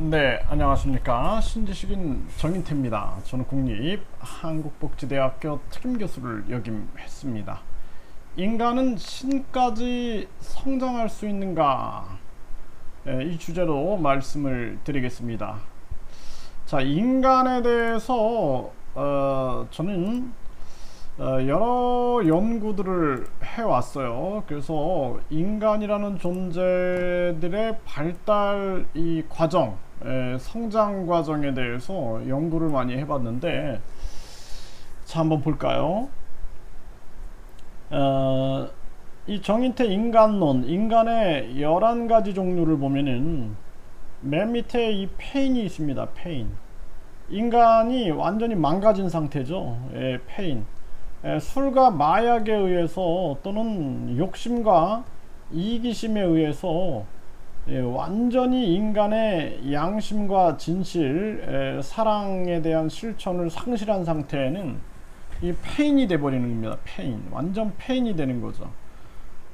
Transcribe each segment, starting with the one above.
네, 안녕하십니까. 신지식인 정인태입니다. 저는 국립 한국복지대학교 특임교수를 역임했습니다. 인간은 신까지 성장할 수 있는가? 네, 이 주제로 말씀을 드리겠습니다. 자, 인간에 대해서 어, 저는 어, 여러 연구들을 해왔어요. 그래서 인간이라는 존재들의 발달 이 과정, 에, 성장 과정에 대해서 연구를 많이 해봤는데, 자 한번 볼까요? 어, 이 정인태 인간론, 인간의 11가지 종류를 보면은 맨 밑에 이 페인이 있습니다. 페인. 인간이 완전히 망가진 상태죠. 예, 페인. 예, 술과 마약에 의해서 또는 욕심과 이기심에 의해서 예, 완전히 인간의 양심과 진실, 예, 사랑에 대한 실천을 상실한 상태에는 이 페인이 돼버리는 겁니다. 페인. 완전 페인이 되는 거죠.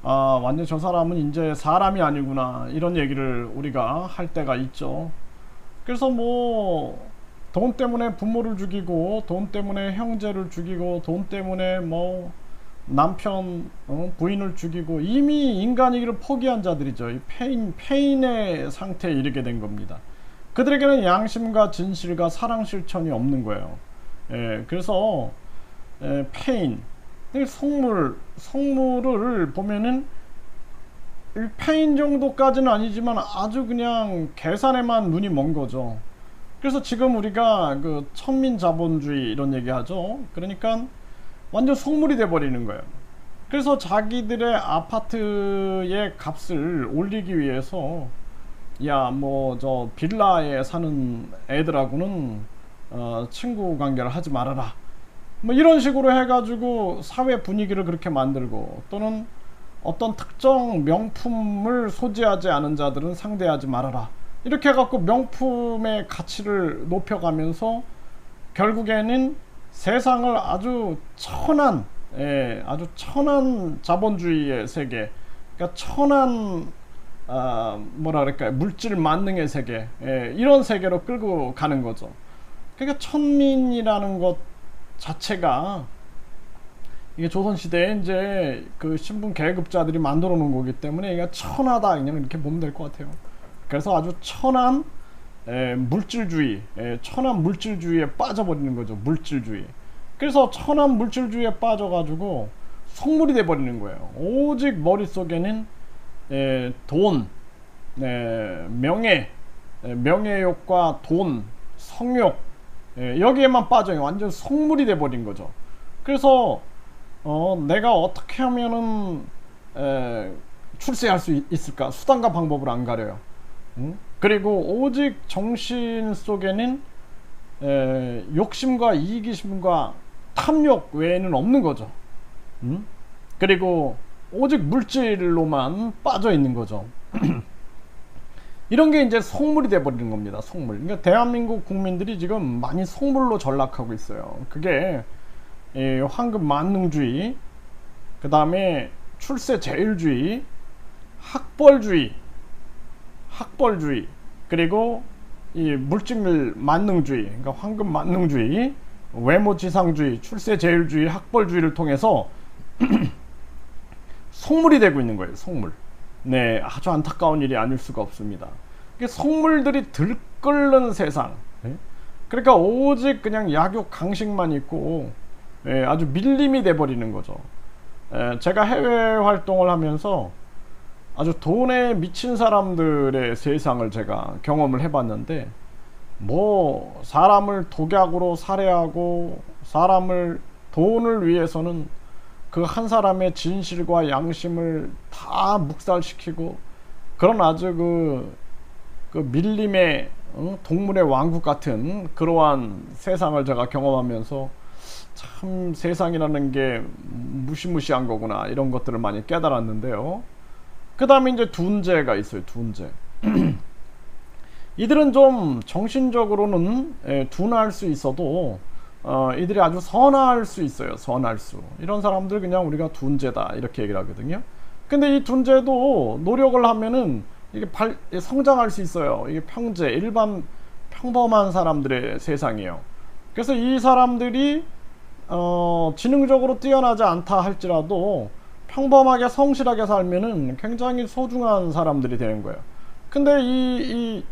아, 완전 저 사람은 이제 사람이 아니구나. 이런 얘기를 우리가 할 때가 있죠. 그래서 뭐, 돈 때문에 부모를 죽이고 돈 때문에 형제를 죽이고 돈 때문에 뭐 남편 어, 부인을 죽이고 이미 인간이기를 포기한 자들이죠. 이 페인 페인의 상태에 이르게 된 겁니다. 그들에게는 양심과 진실과 사랑 실천이 없는 거예요. 예, 그래서 예, 페인 속물 속물을 보면은 페인 정도까지는 아니지만 아주 그냥 계산에만 눈이 먼 거죠. 그래서 지금 우리가 그 천민 자본주의 이런 얘기 하죠. 그러니까 완전 속물이 돼 버리는 거예요. 그래서 자기들의 아파트의 값을 올리기 위해서 야 뭐 저 빌라에 사는 애들하고는 어 친구 관계를 하지 말아라. 뭐 이런 식으로 해가지고 사회 분위기를 그렇게 만들고 또는 어떤 특정 명품을 소지하지 않은 자들은 상대하지 말아라. 이렇게 해갖고 명품의 가치를 높여가면서 결국에는 세상을 아주 천한, 예, 아주 천한 자본주의의 세계, 그러니까 천한 아, 뭐라 그럴까요? 물질 만능의 세계, 예, 이런 세계로 끌고 가는 거죠. 그러니까 천민이라는 것 자체가 이게 조선시대에 이제 그 신분 계급자들이 만들어 놓은 거기 때문에 이게 천하다 그냥 이렇게 보면 될 것 같아요. 그래서 아주 천한 에, 물질주의, 에, 천한 물질주의에 빠져버리는 거죠. 물질주의. 그래서 천한 물질주의에 빠져가지고 속물이 돼버리는 거예요. 오직 머릿속에는 에, 돈, 에, 명예, 에, 명예욕과 돈, 성욕 에, 여기에만 빠져요. 완전 속물이 돼버린 거죠. 그래서 어, 내가 어떻게 하면은 에, 출세할 수 있을까? 수단과 방법을 안 가려요. 음? 그리고 오직 정신 속에는 에, 욕심과 이기심과 탐욕 외에는 없는 거죠. 음? 그리고 오직 물질로만 빠져 있는 거죠. 이런 게 이제 속물이 돼버리는 겁니다. 속물. 그러니까 대한민국 국민들이 지금 많이 속물로 전락하고 있어요. 그게 황금 만능주의, 그 다음에 출세 제일주의, 학벌주의, 학벌주의 그리고 이 물질 만능주의 그러니까 황금 만능주의 외모 지상주의 출세 제일주의 학벌주의를 통해서 속물이 되고 있는 거예요 속물. 네 아주 안타까운 일이 아닐 수가 없습니다. 속물들이 들끓는 세상. 네? 그러니까 오직 그냥 약육 강식만 있고 네, 아주 밀림이 돼 버리는 거죠. 네, 제가 해외 활동을 하면서 아주 돈에 미친 사람들의 세상을 제가 경험을 해봤는데 뭐 사람을 독약으로 살해하고 사람을 돈을 위해서는 그 한 사람의 진실과 양심을 다 묵살시키고 그런 아주 그, 그 밀림의 어? 동물의 왕국 같은 그러한 세상을 제가 경험하면서 참 세상이라는 게 무시무시한 거구나 이런 것들을 많이 깨달았는데요. 그 다음에 이제 둔재가 있어요. 둔재. 이들은 좀 정신적으로는 예, 둔할 수 있어도 어, 이들이 아주 선할 수 있어요. 선할 수. 이런 사람들 그냥 우리가 둔재다 이렇게 얘기를 하거든요. 근데 이 둔재도 노력을 하면은 이게 발, 성장할 수 있어요. 이게 평제, 일반 평범한 사람들의 세상이에요. 그래서 이 사람들이 어, 지능적으로 뛰어나지 않다 할지라도 평범하게 성실하게 살면은 굉장히 소중한 사람들이 되는 거예요. 근데 이, 이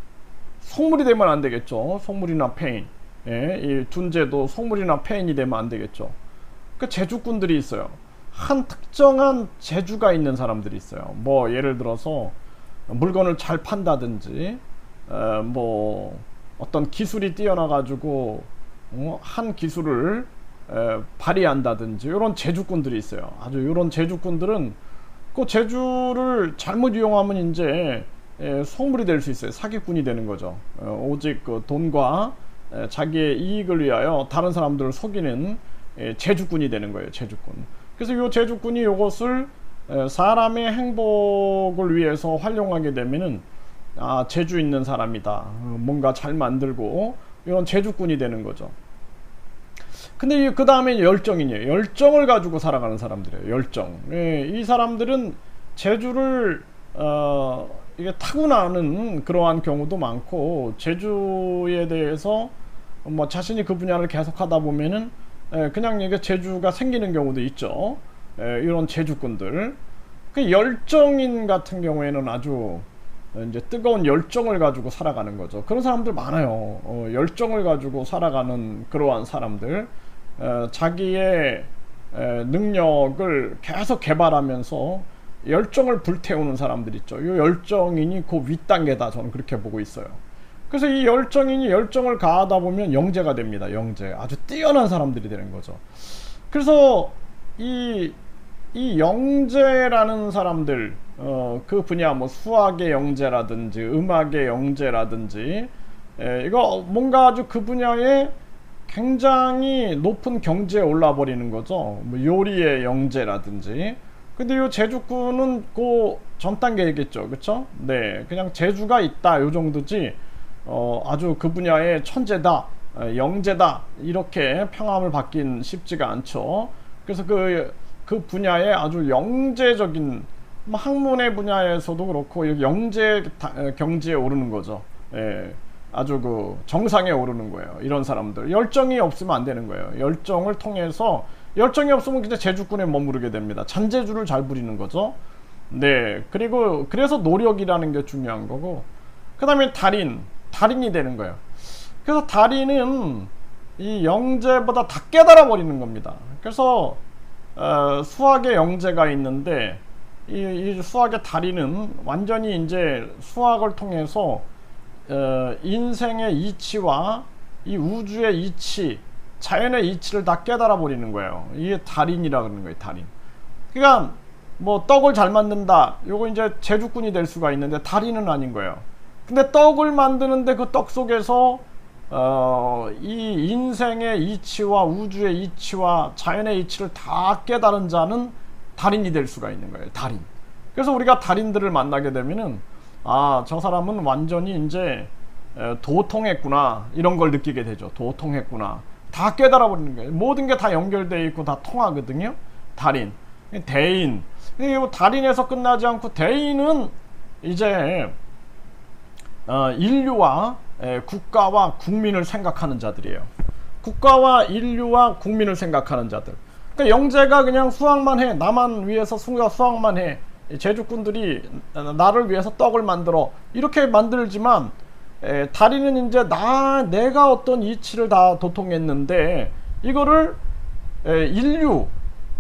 속물이 되면 안 되겠죠. 속물이나 페인. 예, 이 둔재도 속물이나 페인이 되면 안 되겠죠. 그 제주꾼들이 있어요. 한 특정한 재주가 있는 사람들이 있어요. 뭐 예를 들어서 물건을 잘 판다든지, 어, 뭐 어떤 기술이 뛰어나 가지고 어, 한 기술을 에, 발휘한다든지 이런 제주꾼들이 있어요. 아주 이런 제주꾼들은 그 제주를 잘못 이용하면 이제 에, 속물이 될 수 있어요. 사기꾼이 되는 거죠. 어, 오직 그 돈과 에, 자기의 이익을 위하여 다른 사람들을 속이는 에, 제주꾼이 되는 거예요. 제주꾼. 그래서 이 제주꾼이 이것을 사람의 행복을 위해서 활용하게 되면은 아 재주 있는 사람이다. 어, 뭔가 잘 만들고 이런 제주꾼이 되는 거죠. 근데 그 다음에 열정이에요. 열정을 가지고 살아가는 사람들이에요. 열정. 예, 이 사람들은 재주를 어, 이게 타고나는 그러한 경우도 많고 재주에 대해서 뭐 자신이 그 분야를 계속하다 보면은 예, 그냥 이게 재주가 생기는 경우도 있죠. 예, 이런 재주꾼들. 그 열정인 같은 경우에는 아주 이제 뜨거운 열정을 가지고 살아가는 거죠. 그런 사람들 많아요. 어, 열정을 가지고 살아가는 그러한 사람들. 어, 자기의 에, 능력을 계속 개발하면서 열정을 불태우는 사람들 있죠. 이 열정인이 그 윗단계다. 저는 그렇게 보고 있어요. 그래서 이 열정인이 열정을 가하다 보면 영재가 됩니다. 영재. 아주 뛰어난 사람들이 되는 거죠. 그래서 이, 이 영재라는 사람들, 어, 그 분야 뭐 수학의 영재라든지 음악의 영재라든지 에, 이거 뭔가 아주 그 분야에 굉장히 높은 경지에 올라 버리는 거죠. 뭐 요리의 영재라든지. 근데 요 제주꾼은 그 전 단계겠죠. 그쵸? 네. 그냥 재주가 있다. 요 정도지. 어, 아주 그 분야의 천재다. 영재다. 이렇게 평함을 받긴 쉽지가 않죠. 그래서 그, 그 분야에 아주 영재적인 뭐 학문의 분야에서도 그렇고 영재 경지에 오르는 거죠. 예. 아주 그 정상에 오르는 거예요. 이런 사람들 열정이 없으면 안 되는 거예요. 열정을 통해서 열정이 없으면 그냥 제주꾼에 머무르게 됩니다. 잔재주를 잘 부리는 거죠. 네. 그리고 그래서 노력이라는 게 중요한 거고 그 다음에 달인 달인이 되는 거예요. 그래서 달인은 이 영재보다 다 깨달아 버리는 겁니다. 그래서 어, 수학의 영재가 있는데 이, 이 수학의 달인은 완전히 이제 수학을 통해서 어, 인생의 이치와 이 우주의 이치, 자연의 이치를 다 깨달아 버리는 거예요. 이게 달인이라 그러는 거예요, 달인. 그러니까 뭐 떡을 잘 만든다. 요거 이제 제주꾼이 될 수가 있는데 달인은 아닌 거예요. 근데 떡을 만드는데 그 떡 속에서 어, 이 인생의 이치와 우주의 이치와 자연의 이치를 다 깨달은 자는 달인이 될 수가 있는 거예요. 달인. 그래서 우리가 달인들을 만나게 되면은 아, 저 사람은 완전히 이제 도통했구나. 이런 걸 느끼게 되죠. 도통했구나. 다 깨달아 버리는 거예요. 모든 게 다 연결되어 있고 다 통하거든요. 달인. 대인. 달인에서 끝나지 않고 대인은 이제 어, 인류와 국가와 국민을 생각하는 자들이에요. 국가와 인류와 국민을 생각하는 자들. 그러니까 영재가 그냥 수학만 해. 나만 위해서 수학만 해. 제주꾼들이 나를 위해서 떡을 만들어. 이렇게 만들지만 에, 다리는 이제 나 내가 어떤 이치를 다 도통했는데 이거를 에, 인류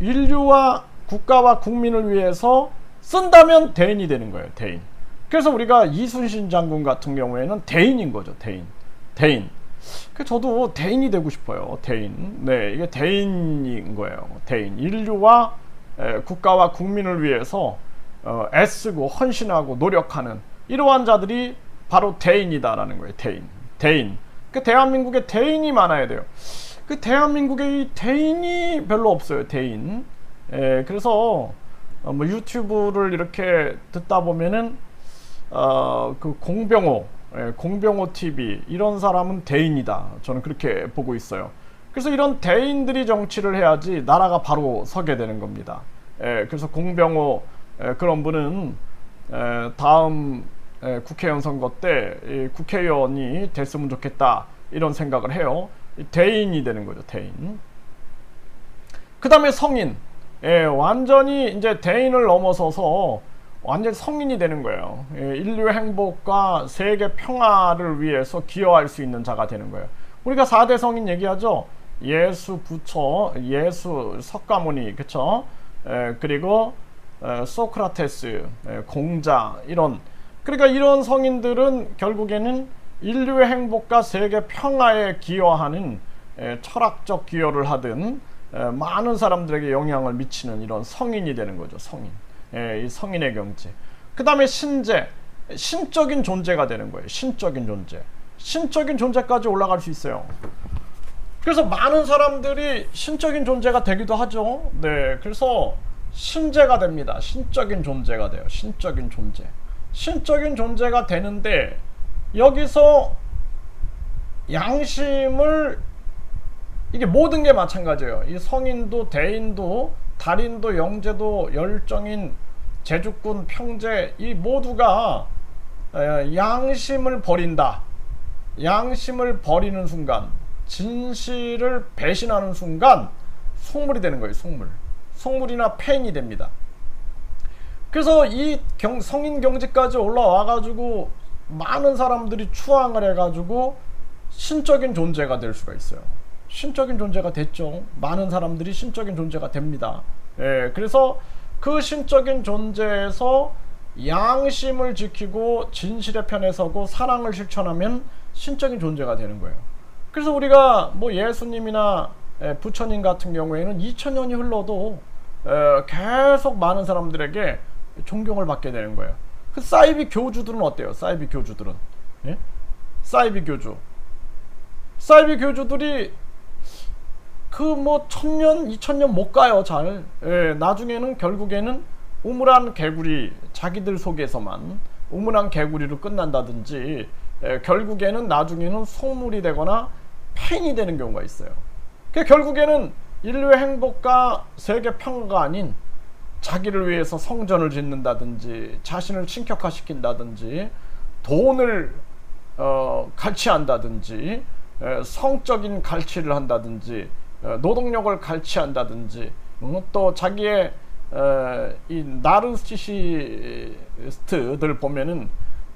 인류와 국가와 국민을 위해서 쓴다면 대인이 되는 거예요 대인. 그래서 우리가 이순신 장군 같은 경우에는 대인인 거죠 대인. 대인. 그 저도 대인이 되고 싶어요 대인. 네 이게 대인인 거예요 대인. 인류와 에, 국가와 국민을 위해서 어, 애쓰고 헌신하고 노력하는 이러한 자들이 바로 대인이다라는 거예요. 대인. 대인. 그 대한민국에 대인이 많아야 돼요. 그 대한민국에 이 대인이 별로 없어요. 대인. 예, 그래서 어, 뭐 유튜브를 이렇게 듣다 보면은 어, 그 공병호, 예, 공병호 TV 이런 사람은 대인이다. 저는 그렇게 보고 있어요. 그래서 이런 대인들이 정치를 해야지 나라가 바로 서게 되는 겁니다. 예, 그래서 공병호 그런 분은 다음 에, 국회의원 선거 때 이, 국회의원이 됐으면 좋겠다 이런 생각을 해요. 대인이 되는 거죠, 대인. 그 다음에 성인. 예, 완전히 이제 대인을 넘어서서 완전 성인이 되는 거예요. 예, 인류의 행복과 세계 평화를 위해서 기여할 수 있는 자가 되는 거예요. 우리가 4대 성인 얘기하죠. 예수, 부처, 예수, 석가모니, 그쵸? 에, 그리고 에, 소크라테스, 에, 공자, 이런. 그러니까 이런 성인들은 결국에는 인류의 행복과 세계 평화에 기여하는 에, 철학적 기여를 하든 에, 많은 사람들에게 영향을 미치는 이런 성인이 되는 거죠. 성인. 에, 이 성인의 경지. 그 다음에 신재, 신적인 존재가 되는 거예요. 신적인 존재. 신적인 존재까지 올라갈 수 있어요. 그래서 많은 사람들이 신적인 존재가 되기도 하죠. 네. 그래서 신재가 됩니다. 신적인 존재가 돼요. 신적인 존재. 신적인 존재가 되는데 여기서 양심을 이게 모든 게 마찬가지예요. 이 성인도 대인도 달인도 영재도 열정인 제주꾼 평재 이 모두가 양심을 버린다. 양심을 버리는 순간 진실을 배신하는 순간 속물이 되는 거예요. 속물. 속물이나 팬이 됩니다. 그래서 이 경, 성인 경지까지 올라와 가지고 많은 사람들이 추앙을 해 가지고 신적인 존재가 될 수가 있어요. 신적인 존재가 됐죠. 많은 사람들이 신적인 존재가 됩니다. 예, 그래서 그 신적인 존재에서 양심을 지키고 진실의 편에 서고 사랑을 실천하면 신적인 존재가 되는 거예요. 그래서 우리가 뭐 예수님이나 부처님 같은 경우에는 2000년이 흘러도 계속 많은 사람들에게 존경을 받게 되는 거예요. 그 사이비 교주들은 어때요? 사이비 교주들은 예? 사이비 교주 사이비 교주들이 그 뭐 천년 이천년 못 가요 잘 예, 나중에는 결국에는 우물한 개구리 자기들 속에서만 우물한 개구리로 끝난다든지 예, 결국에는 나중에는 속물이 되거나 팬이 되는 경우가 있어요. 그러니까 결국에는 인류의 행복과 세계 평화가 아닌 자기를 위해서 성전을 짓는다든지 자신을 신격화시킨다든지 돈을 어, 갈취한다든지 에, 성적인 갈취를 한다든지 에, 노동력을 갈취한다든지 음, 또 자기의 에, 이 나르시시스트들 보면은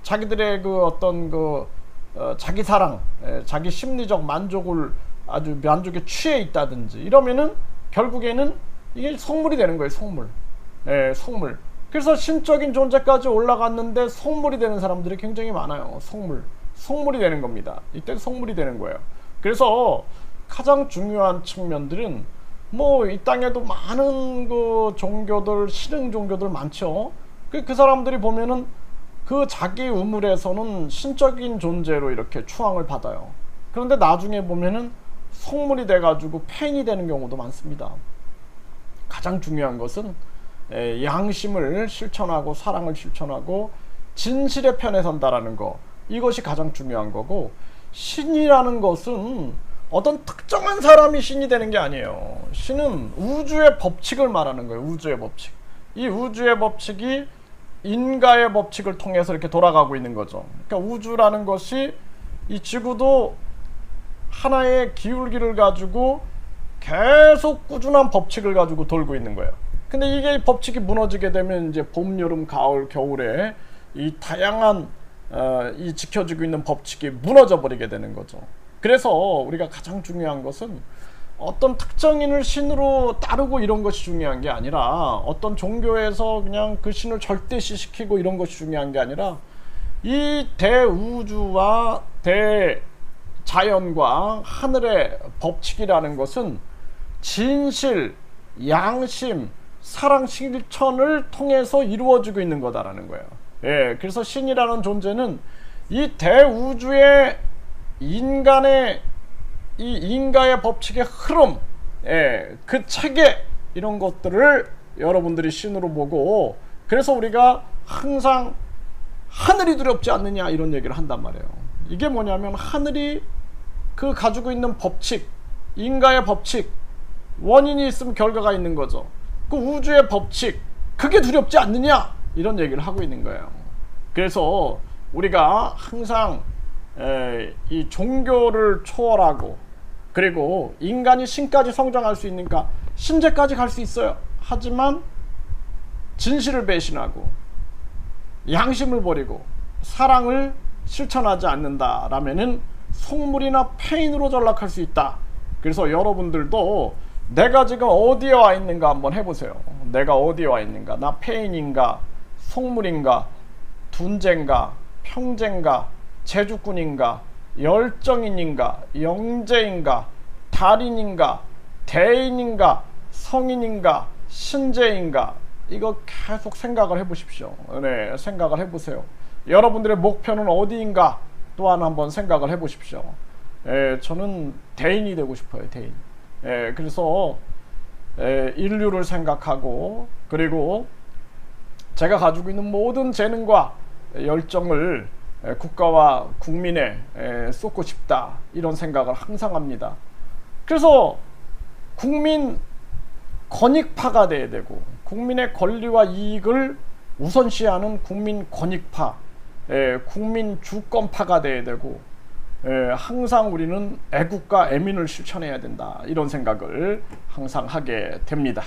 자기들의 그 어떤 그 어, 자기 사랑, 에, 자기 심리적 만족을 아주 만족에 취해 있다든지 이러면은 결국에는 이게 속물이 되는 거예요, 속물. 예, 속물. 그래서 신적인 존재까지 올라갔는데 속물이 되는 사람들이 굉장히 많아요. 속물. 속물이 되는 겁니다. 이때 속물이 되는 거예요. 그래서 가장 중요한 측면들은 뭐 이 땅에도 많은 그 종교들, 신흥 종교들 많죠. 그, 그 사람들이 보면은 그 자기 우물에서는 신적인 존재로 이렇게 추앙을 받아요. 그런데 나중에 보면은 속물이 돼가지고 팬이 되는 경우도 많습니다. 가장 중요한 것은 양심을 실천하고 사랑을 실천하고 진실의 편에 선다라는 거 이것이 가장 중요한 거고 신이라는 것은 어떤 특정한 사람이 신이 되는 게 아니에요. 신은 우주의 법칙을 말하는 거예요. 우주의 법칙. 이 우주의 법칙이 인가의 법칙을 통해서 이렇게 돌아가고 있는 거죠. 그러니까 우주라는 것이 이 지구도 하나의 기울기를 가지고 계속 꾸준한 법칙을 가지고 돌고 있는 거예요. 근데 이게 법칙이 무너지게 되면 이제 봄, 여름, 가을, 겨울에 이 다양한 어, 이 지켜지고 있는 법칙이 무너져 버리게 되는 거죠. 그래서 우리가 가장 중요한 것은 어떤 특정인을 신으로 따르고 이런 것이 중요한 게 아니라 어떤 종교에서 그냥 그 신을 절대시시키고 이런 것이 중요한 게 아니라 이 대우주와 대 자연과 하늘의 법칙이라는 것은 진실, 양심, 사랑 실천을 통해서 이루어지고 있는 거다라는 거예요. 예, 그래서 신이라는 존재는 이 대우주의 인간의 이 인가의 법칙의 흐름, 예, 그 체계 이런 것들을 여러분들이 신으로 보고 그래서 우리가 항상 하늘이 두렵지 않느냐 이런 얘기를 한단 말이에요. 이게 뭐냐면 하늘이 그 가지고 있는 법칙, 인가의 법칙, 원인이 있으면 결과가 있는 거죠. 그 우주의 법칙, 그게 두렵지 않느냐 이런 얘기를 하고 있는 거예요. 그래서 우리가 항상 에, 이 종교를 초월하고 그리고 인간이 신까지 성장할 수 있으니까 신제까지 갈 수 있어요. 하지만 진실을 배신하고 양심을 버리고 사랑을 실천하지 않는다라면은 속물이나 페인으로 전락할 수 있다. 그래서 여러분들도 내가 지금 어디에 와 있는가 한번 해보세요. 내가 어디에 와 있는가? 나 페인인가? 속물인가? 둔재인가? 평재인가? 제주꾼인가? 열정인인가? 영재인가? 달인인가? 대인인가? 성인인가? 신재인가? 이거 계속 생각을 해보십시오. 네, 생각을 해보세요. 여러분들의 목표는 어디인가? 또한 한번 생각을 해보십시오. 예, 저는 대인이 되고 싶어요, 대인. 예, 그래서 예, 인류를 생각하고 그리고 제가 가지고 있는 모든 재능과 열정을 예, 국가와 국민에 예, 쏟고 싶다 이런 생각을 항상 합니다. 그래서 국민 권익파가 돼야 되고 국민의 권리와 이익을 우선시하는 국민 권익파, 예, 국민 주권파가 돼야 되고 예, 항상 우리는 애국과 애민을 실천해야 된다 이런 생각을 항상 하게 됩니다.